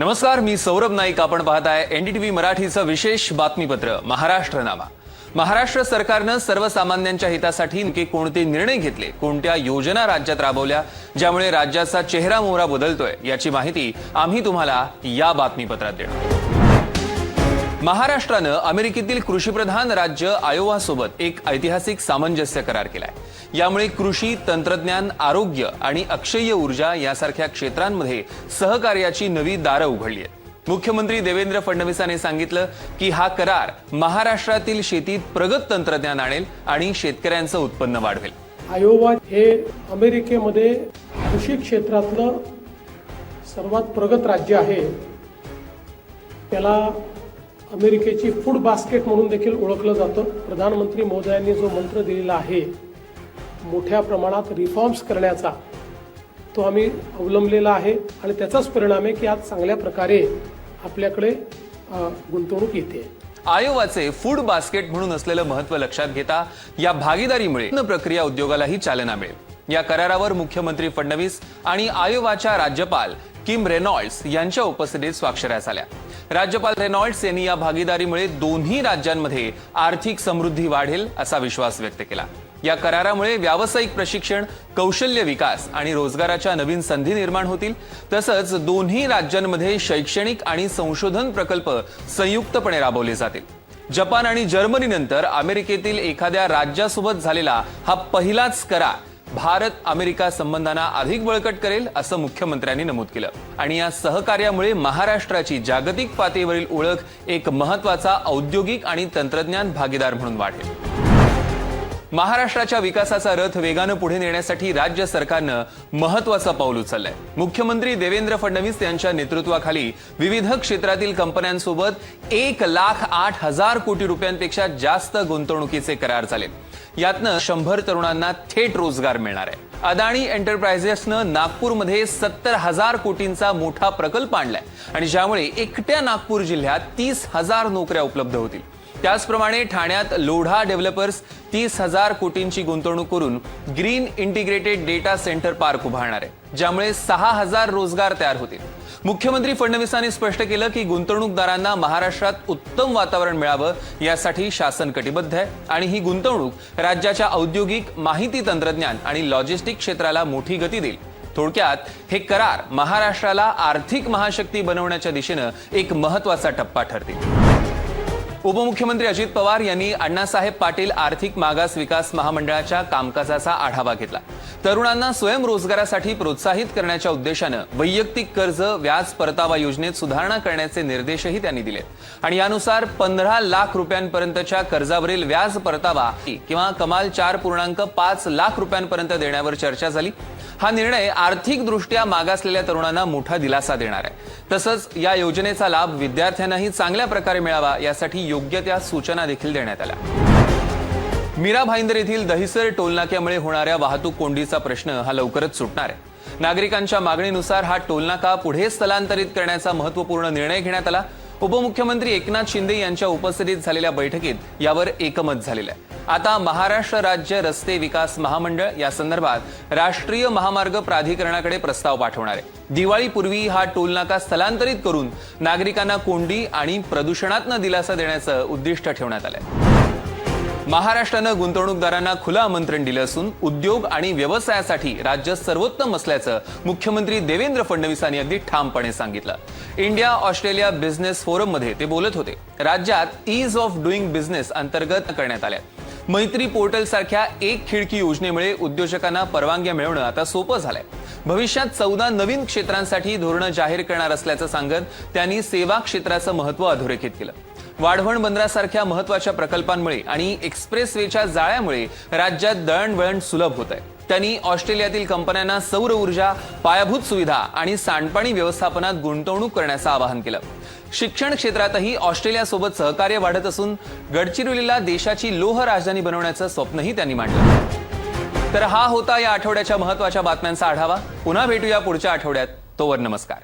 नमस्कार मी सौरभ नाईक. आपण पाहताय एनडीटीव्ही मराठीचं विशेष बातमीपत्र महाराष्ट्रनामा. महाराष्ट्र सरकारनं सर्वसामान्यांच्या हितासाठी नेमके कोणते निर्णय घेतले? कोणत्या योजना राज्यात राबवल्या? ज्यामुळे राज्याचा चेहरा मोहरा बदलतोय? याची माहिती आम्ही तुम्हाला या बातमीपत्रात देणार. महाराष्ट्रानं अमेरिकेतील कृषीप्रधान राज्य आयोवासोबत एक ऐतिहासिक सामंजस्य करार केलाय. यामुळे कृषी तंत्रज्ञान आरोग्य आणि अक्षय्य ऊर्जा यासारख्या क्षेत्रांमध्ये सहकार्याची नवी दारं उघडली आहेत. मुख्यमंत्री देवेंद्र फडणवीसांनी सांगितलं की हा करार महाराष्ट्रातील शेतीत प्रगत तंत्रज्ञान आणेल आणि शेतकऱ्यांचं उत्पन्न वाढवेल. आयोवा हे अमेरिकेमध्ये कृषी क्षेत्रातलं सर्वात प्रगत राज्य आहे. त्याला अमेरिकेची फूड बास्केट म्हणून देखील ओळखलं जातं. प्रधानमंत्री मोदयांनी जो मंत्र दिलेला आहे मोठ्या प्रमाणात रिफॉर्म्स करण्याचा तो आम्ही अवलंबलेला आहे आणि त्याचाच परिणाम आहे की आज चांगल्या प्रकारे आपल्याकडे गुंतवणूक येते. आयोवाचे फूड बास्केट म्हणून असलेलं महत्त्व लक्षात घेता या भागीदारीमुळे अन्न प्रक्रिया उद्योगालाही चालना मिळेल. या करारावर मुख्यमंत्री फडणवीस आणि आयोवाच्या राज्यपाल किम रेनॉल्ड्स यांच्या उपस्थितीत स्वाक्षऱ्या झाल्या. राज्यपाल रेनॉल्ड्स यांनी या भागीदारीमुळे दोन्ही राज्यांमध्ये आर्थिक समृद्धी वाढेल असा विश्वास व्यक्त केला. या करारामुळे व्यावसायिक प्रशिक्षण कौशल्य विकास आणि रोजगाराच्या नवीन संधी निर्माण होतील. तसंच दोन्ही राज्यांमध्ये शैक्षणिक आणि संशोधन प्रकल्प संयुक्तपणे राबवले जातील. जपान आणि जर्मनीनंतर अमेरिकेतील एखाद्या राज्यासोबत झालेला हा पहिलाच करार भारत अमेरिका संबंधांना अधिक बळकट करेल असं मुख्यमंत्र्यांनी नमूद केलं. आणि या सहकार्यामुळे महाराष्ट्राची जागतिक पातळीवरील ओळख एक महत्त्वाचा औद्योगिक आणि तंत्रज्ञान भागीदार म्हणून वाढेल. महाराष्ट्राच्या विकासाचा रथ वेगानं पुढे नेण्यासाठी राज्य सरकारनं महत्वाचं पाऊल उचललंय. मुख्यमंत्री देवेंद्र फडणवीस यांच्या नेतृत्वाखाली विविध क्षेत्रातील कंपन्यांसोबत एक लाख आठ हजार कोटी रुपयांपेक्षा जास्त गुंतवणुकीचे करार झालेत. यातनं शंभर तरुणांना थेट रोजगार मिळणार आहे. अदाणी एंटरप्रायझेसनं नागपूरमध्ये सत्तर हजार कोटींचा मोठा प्रकल्प आणलाय. आणि ज्यामुळे एकट्या नागपूर जिल्ह्यात तीस हजार नोकऱ्या उपलब्ध होतील. त्याचप्रमाणे ठाण्यात लोढा डेव्हलपर्स तीस हजार कोटींची गुंतवणूक करून green integrated data centre park उभारणार आहे ज्यामुळे सहा हजार रोजगार तयार होतील. मुख्यमंत्री फडणवीसांनी स्पष्ट केलं की गुंतवणूकदारांना महाराष्ट्रात उत्तम वातावरण मिळावं यासाठी शासन कटिबद्ध आहे आणि ही गुंतवणूक राज्याच्या औद्योगिक माहिती तंत्रज्ञान आणि लॉजिस्टिक क्षेत्राला मोठी गती देईल. थोडक्यात हे करार महाराष्ट्राला आर्थिक महाशक्ती बनवण्याच्या दिशेनं एक महत्त्वाचा टप्पा ठरतील. उपमुख्यमंत्री अजित पवार यांनी अण्णासाहेब पाटील आर्थिक मागास विकास महामंडळाच्या कामकाजाचा आढावा घेतला. तरुणांना स्वयंरोजगारासाठी प्रोत्साहित करण्याच्या उद्देशानं वैयक्तिक कर्ज व्याज परतावा योजनेत सुधारणा करण्याचे निर्देशही त्यांनी दिले. आणि यानुसार पंधरा लाख रुपयांपर्यंतच्या कर्जावरील व्याज परतावा किंवा कमाल चार पूर्णांक पाच लाख रुपयांपर्यंत देण्यावर चर्चा झाली. हा निर्णय आर्थिकदृष्ट्या मागासलेल्या तरुणांना मोठा दिलासा देणार आहे. तसंच या योजनेचा लाभ विद्यार्थ्यांनाही चांगल्या प्रकारे मिळावा यासाठी योग्य त्या सूचना देखील देण्यात आल्या. मीरा भाईंदर येथील दहिसर टोलनाक्यामुळे होणाऱ्या वाहतूक कोंडीचा प्रश्न हा लवकरच सुटणार आहे. नागरिकांच्या मागणीनुसार हा टोलनाका पुढे स्थलांतरित करण्याचा महत्त्वपूर्ण निर्णय घेण्यात आला. उपमुख्यमंत्री एकनाथ शिंदे यांच्या उपस्थितीत झालेल्या बैठकीत यावर एकमत झालेलं आहे. आता महाराष्ट्र राज्य रस्ते विकास महामंडळ या संदर्भात राष्ट्रीय महामार्ग प्राधिकरणाकडे प्रस्ताव पाठवणार आहे. दिवाळीपूर्वी हा टोलनाका स्थलांतरित करून नागरिकांना कोंडी आणि प्रदूषणात दिलासा देण्याचं उद्दिष्ट ठेवण्यात आलंय. महाराष्ट्रानं गुंतवणूकदारांना खुलं आमंत्रण दिलं असून उद्योग आणि व्यवसायासाठी राज्य सर्वोत्तम असल्याचं मुख्यमंत्री देवेंद्र फडणवीसांनी अगदी ठामपणे सांगितलं. इंडिया ऑस्ट्रेलिया बिझनेस फोरममध्ये ते बोलत होते. राज्यात ईज ऑफ डुईंग बिझनेस अंतर्गत करण्यात आल्या मैत्री पोर्टल सारख्या एक खिडकी योजनेमुळे उद्योजकांना परवानग्या मिळवणं आता सोपं झालंय. भविष्यात चौदा नवीन क्षेत्रांसाठी धोरणं जाहीर करणार असल्याचं सांगत त्यांनी सेवा क्षेत्राचं महत्त्व अधोरेखित केलं. वाढवण बंदरासारख्या महत्त्वाच्या प्रकल्पांमुळे आणि एक्सप्रेसवेच्या जाळ्यामुळे राज्यात दळणवळण सुलभ होत आहे त्यांनी ऑस्ट्रेलियातील कंपन्यांना सौर ऊर्जा पायाभूत सुविधा आणि सांडपाणी व्यवस्थापनात गुंतवणूक करण्याचं आवाहन केलं. शिक्षण क्षेत्रातही ऑस्ट्रेलियासोबत सहकार्य वाढत असून गडचिरोलीला देशाची लोह राजधानी बनवण्याचं स्वप्नही त्यांनी मांडलं. तर हा होता या आठवड्याच्या महत्त्वाच्या बातम्यांचा आढावा. पुन्हा भेटूया पुढच्या आठवड्यात. तोवर नमस्कार.